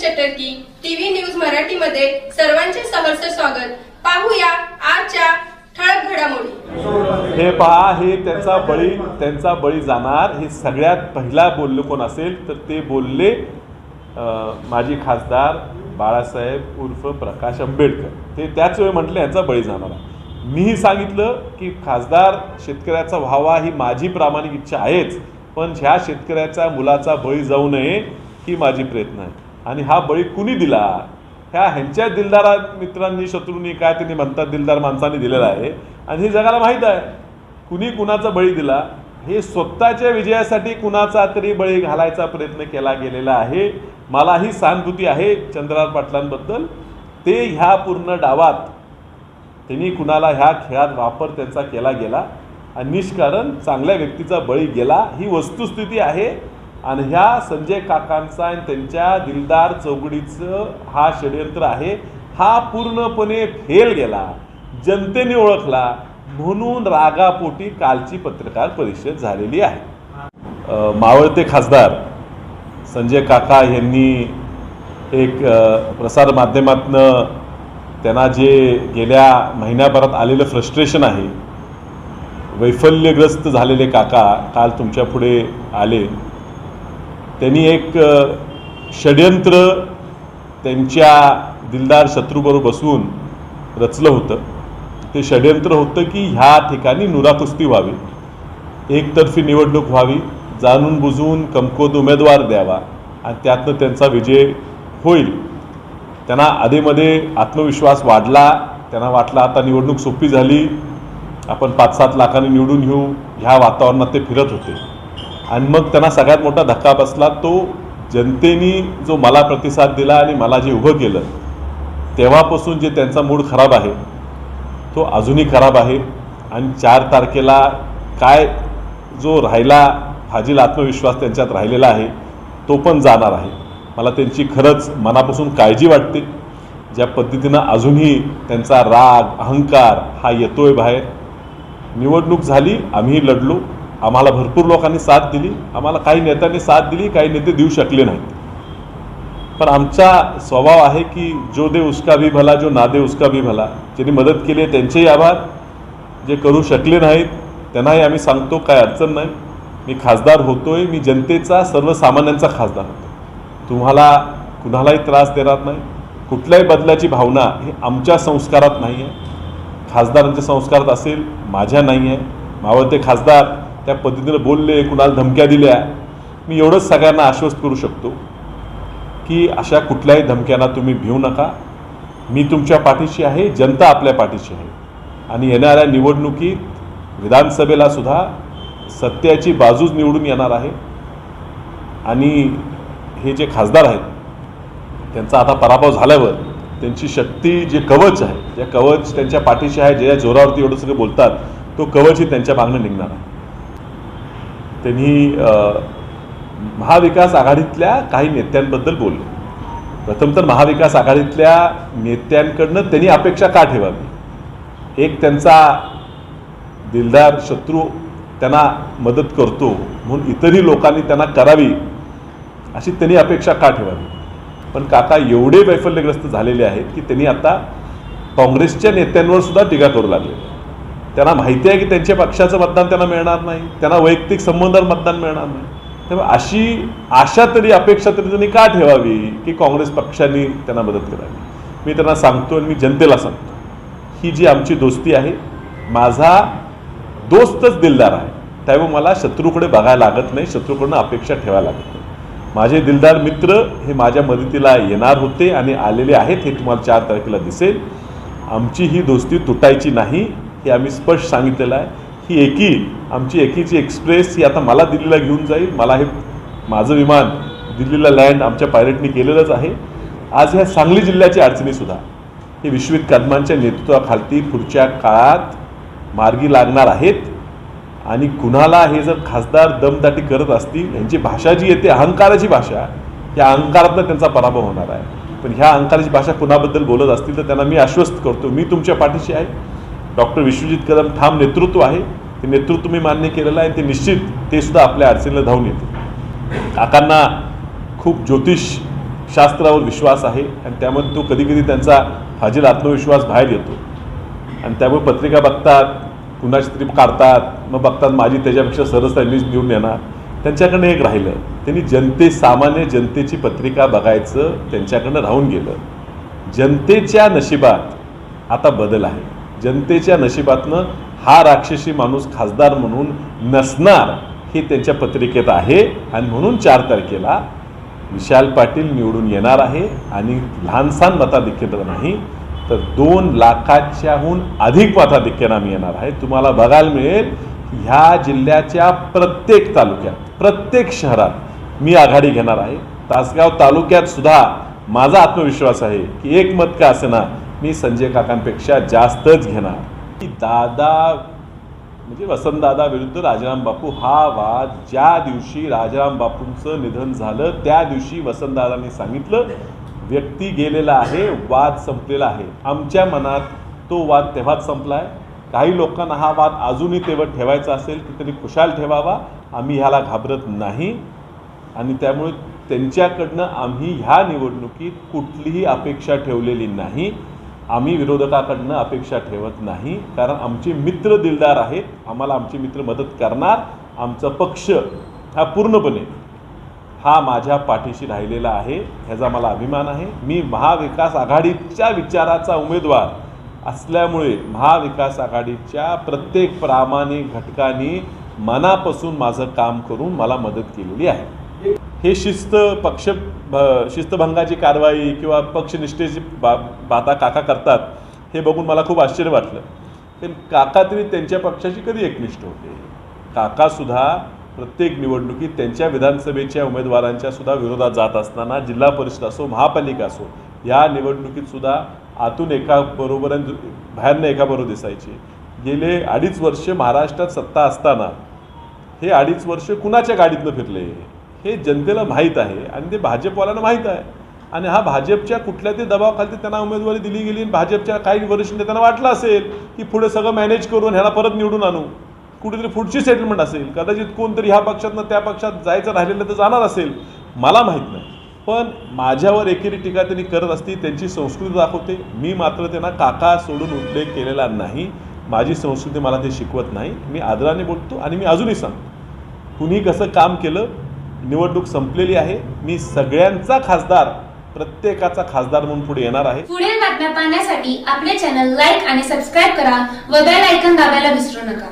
चटर्की TV news मराठीमध्ये सर्वांचे सहर्ष स्वागत. पाहूया आजच्या ठळक घडामोडी. हे पहा हे त्यांचा बळी त्यांचा बळी जाणार. हे सगळ्यात पहिला बोललं कोण असेल तर ते बोलले माजी खासदार बाळासाहेब उर्फ प्रकाश आंबेडकर. ते त्याच वेळी म्हटले यांचा बळी जाणार मीही सांगितलं की खासदार शेतकऱ्याचा व्हावा ही माझी प्रामाणिक इच्छा आहेच पण ह्या शेतकऱ्याच्या मुलाचा बळी जाऊ नये ही माझी प्रयत्न आहे. आणि हा बळी कुणी दिला? ह्या ह्यांच्या दिलदारा मित्रांनी शत्रूंनी काय त्यांनी म्हणतात दिलदार माणसांनी दिलेला आहे. आणि हे जगाला माहीत आहे. कुणी कुणाचा बळी दिला? हे स्वतःच्या विजयासाठी कुणाचा तरी बळी घालायचा प्रयत्न केला गेलेला आहे. मलाही सहानुभूती आहे चंद्रार पाटलांबद्दल. ते ह्या पूर्ण डावात त्यांनी कुणाला ह्या खेळात वापर त्यांचा केला गेला. आणि निष्कारण चांगल्या व्यक्तीचा बळी गेला. ही वस्तुस्थिती आहे. आणि ह्या संजय काकांचा आणि त्यांच्या दिलदार चौकडीचं हा षडयंत्र आहे. हा पूर्णपणे फेल गेला. जनतेने ओळखला. म्हणून रागापोटी कालची पत्रकार परिषद झालेली आहे. मावळते खासदार संजय काका यांनी एक प्रसारमाध्यमातनं त्यांना जे गेल्या महिन्याभरात आलेलं फ्रस्ट्रेशन आहे वैफल्यग्रस्त झालेले काका काल तुमच्यापुढे आले. त्यांनी एक षड्यंत्र षडयंत्र त्यांच्या दिलदार शत्रूबरोबर बसवून रचलं होतं. ते षडयंत्र होतं की ह्या ठिकाणी नुराकुस्ती व्हावी. एकतर्फी निवडणूक व्हावी जाणून बुजून कमकोत उमेदवार द्यावा आणि त्यातनं त्यांचा विजय होईल. त्यांना आधीमध्ये आत्मविश्वास वाढला त्यांना वाटला आता निवडणूक सोपी झाली आपण पाच सात लाखांनी निवडून घेऊ ह्या वातावरणात ते फिरत होते. आणि मग त्यांना सगळ्यात मोठा धक्का बसला. तो जनतेने जो मला प्रतिसाद दिला आणि मला जे उभं केलं तेव्हापासून जे त्यांचा मूड खराब आहे तो अजूनही खराब आहे. आणि चार तारखेला काय जो राहिला फाजील आत्मविश्वास त्यांच्यात राहिलेला आहे तो पण जाणार आहे. मला त्यांची खरंच मनापासून काळजी वाटते. ज्या पद्धतीनं अजूनही त्यांचा राग अहंकार हा येतोय बाहेर. निवडणूक झाली आम्ही लढलो. आम्हाला भरपूर लोकांनी साथ दिली. आम्हाला काही नेत्यांनी साथ दिली काही नेते देऊ शकले नाहीत. पण आमचा स्वभाव आहे की जो दे उसका भी भला जो ना दे उसका भी भला. ज्यांनी मदत केली आहे त्यांचेही आभार. जे करू शकले नाहीत त्यांनाही आम्ही सांगतो काय अडचण नाही. मी खासदार होतोय मी जनतेचा सर्वसामान्यांचा खासदार होतो तुम्हाला कुणालाही त्रास देणार नाही. कुठल्याही बदलाची भावना ही आमच्या संस्कारात नाही आहे खासदारांच्या संस्कारात असेल माझ्या नाही आहे मावळते खासदार त्या पद्धतीनं बोलले कुणाला धमक्या दिल्या. मी एवढंच सगळ्यांना आश्वस्त करू शकतो की अशा कुठल्याही धमक्यांना तुम्ही भिवू नका. मी तुमच्या पाठीशी आहे जनता आपल्या पाठीशी आहे. आणि येणाऱ्या निवडणुकीत विधानसभेला सुद्धा सत्याची बाजूच निवडून येणार आहे. आणि हे जे खासदार आहेत त्यांचा आता पराभव झाल्यावर त्यांची शक्ती जे कवच आहे ज्या कवच त्यांच्या पाठीशी आहे ज्या जोरावरती एवढं सगळं बोलतात तो कवचही त्यांच्या मागणं निघणार आहे. त्यांनी महाविकास आघाडीतल्या काही नेत्यांबद्दल बोलले. प्रथम तर महाविकास आघाडीतल्या नेत्यांकडनं त्यांनी अपेक्षा का ठेवावी? एक त्यांचा दिलदार शत्रू त्यांना मदत करतो म्हणून इतरही लोकांनी त्यांना करावी अशी त्यांनी अपेक्षा का ठेवावी? पण काका एवढे वैफल्यग्रस्त झालेले आहेत की त्यांनी आता काँग्रेसच्या नेत्यांवर सुद्धा टीका करू लागले. त्यांना माहिती आहे की त्यांच्या पक्षाचं मतदान त्यांना मिळणार नाही. त्यांना वैयक्तिक संबंधावर मतदान मिळणार नाही. त्यामुळे अशी आशा तरी अपेक्षा तरी त्यांनी का ठेवावी की काँग्रेस पक्षाने त्यांना मदत करावी? मी त्यांना सांगतो आणि मी जनतेला सांगतो ही जी आमची दोस्ती आहे माझा दोस्तच दिलदार आहे. त्यामुळे मला शत्रूकडे बघायला लागत नाही शत्रूकडनं अपेक्षा ठेवायला लागत नाही. माझे दिलदार मित्र हे माझ्या मदतीला येणार होते आणि आलेले आहेत हे तुम्हाला चार तारखेला दिसेल. आमची ही दोस्ती तुटायची नाही. हे आम्ही स्पष्ट सांगितलेलं आहे. ही एकी आमची एकीची एक्सप्रेस ही आता मला दिल्लीला घेऊन जाईल. मला हे माझं विमान दिल्लीला लँड आमच्या पायलटनी केलेलंच आहे. आज ह्या सांगली जिल्ह्याची अडचणीसुद्धा हे विश्वित कदमांच्या नेतृत्वाखालती पुढच्या काळात मार्गी लागणार आहेत. आणि कुणाला हे जर खासदार दमदाटी करत असतील यांची भाषा जी येते अहंकाराची भाषा या अहंकारातनं त्यांचा पराभव होणार आहे. पण ह्या अहंकाराची भाषा कुणाबद्दल बोलत असतील तर त्यांना मी आश्वस्त करतो. मी तुमच्या पाठीशी आहे. डॉक्टर विश्वजित कदम ठाम नेतृत्व आहे. ते नेतृत्व मी मान्य केलेलं आहे. ते निश्चित ते सुद्धा आपल्या अडचणीला धावून येते काकांना खूप ज्योतिष शास्त्रावर विश्वास आहे आणि त्यामध्ये तो कधी कधी त्यांचा फाजील आत्मविश्वास बाहेर येतो. आणि त्यामुळे पत्रिका बघतात कुणाची तरी काढतात मग बघतात माझी त्याच्यापेक्षा सरस त्यांनीच निवडून येणार. त्यांच्याकडनं एक राहिलं. त्यांनी जनते सामान्य जनतेची पत्रिका बघायचं त्यांच्याकडनं राहून गेलं. जनतेच्या नशिबात आता बदल आहे. जनतेच्या नशिबातनं हा राक्षसी माणूस खासदार म्हणून नसणार हे त्यांच्या पत्रिकेत आहे. आणि म्हणून चार तारखेला विशाल पाटील निवडून येणार आहे. आणि लहानसहान मताधिक्यता नाही तर दोन लाखाच्याहून अधिक मताधिक्यानं आम्ही येणार आहे. तुम्हाला बघायला मिळेल ह्या जिल्ह्याच्या प्रत्येक तालुक्यात प्रत्येक शहरात मी आघाडी घेणार आहे. तासगाव तालुक्यात सुद्धा माझा आत्मविश्वास आहे की एक मत का असेना मी संजय काकांपेक्षा जास्तच घेणार. की दादा म्हणजे वसंतदादा विरुद्ध राजाराम बापू हा वाद ज्या दिवशी राजाराम बापूंचं निधन झालं त्या दिवशी वसंतदादांनी सांगितलं व्यक्ती गेलेला आहे वाद संपलेला आहे. आमच्या मनात तो वाद तेव्हाच संपला आहे काही लोकांना हा वाद अजूनही तेव्हा ठेवायचा असेल की त्यांनी खुशाल ठेवावा. आम्ही ह्याला घाबरत नाही. आणि त्यामुळे त्यांच्याकडनं आम्ही ह्या निवडणुकीत कुठलीही अपेक्षा ठेवलेली नाही. आम्ही विरोधकाकडनं अपेक्षा ठेवत नाही कारण आमचे मित्र दिलदार आहेत आम्हाला आमचे मित्र मदत करणार आमचा पक्ष हा पूर्णपणे हा माझ्या पाठीशी राहिलेला आहे ह्याचा मला अभिमान आहे. मी महाविकास आघाडीच्या विचाराचा उमेदवार असल्यामुळे महाविकास आघाडीच्या प्रत्येक प्रामाणिक घटकांनी मनापासून माझं काम करून मला मदत केलेली आहे. हे शिस्त पक्ष भ- शिस्तभंगाची कारवाई किंवा पक्षनिष्ठेची बा बाता काका करतात हे बघून मला खूप आश्चर्य वाटलं. पण काका तरी त्यांच्या पक्षाशी कधी एकनिष्ठ होते? काकासुद्धा प्रत्येक निवडणुकीत त्यांच्या विधानसभेच्या उमेदवारांच्या सुद्धा विरोधात जात असताना जिल्हा परिषद असो महापालिका असो या निवडणुकीत सुद्धा आतून एका बरोबर आणि बाहेरनं एका बरोबर दिसायचे. गेले अडीच वर्ष महाराष्ट्रात सत्ता असताना हे अडीच वर्ष कुणाच्या गाडीतनं फिरले? हे जनतेला माहीत आहे आणि ते भाजपवाल्यांना माहीत आहे. आणि हा भाजपच्या कुठल्या ते दबावाखाली त्यांना उमेदवारी दिली गेली आणि भाजपच्या काही वरिष्ठ नेत्यांना वाटलं असेल की पुढे सगळं मॅनेज करून ह्याला परत निवडून आणू. कुठेतरी पुढची सेटलमेंट असेल. कदाचित कोणतरी ह्या पक्षातनं त्या पक्षात जायचं राहिलेलं तर जाणार असेल. मला माहीत नाही. पण माझ्यावर एकेरी टीका त्यांनी करत असती त्यांची संस्कृती दाखवते. मी मात्र त्यांना काका सोडून उल्लेख केलेला नाही. माझी संस्कृती मला ते शिकवत नाही. मी आदराने बोलतो आणि मी अजूनही सांगतो. कुणी कसं काम केलं निवडणूक संपलेली आहे. मी सगळ्यांचा खासदार प्रत्येकाचा खासदार म्हणून पुढे येणार आहे. पुढील बातम्या पाहण्यासाठी आपले चॅनल लाईक आणि सबस्क्राईब करा व बेल ऐकन दाबायला विसरू नका.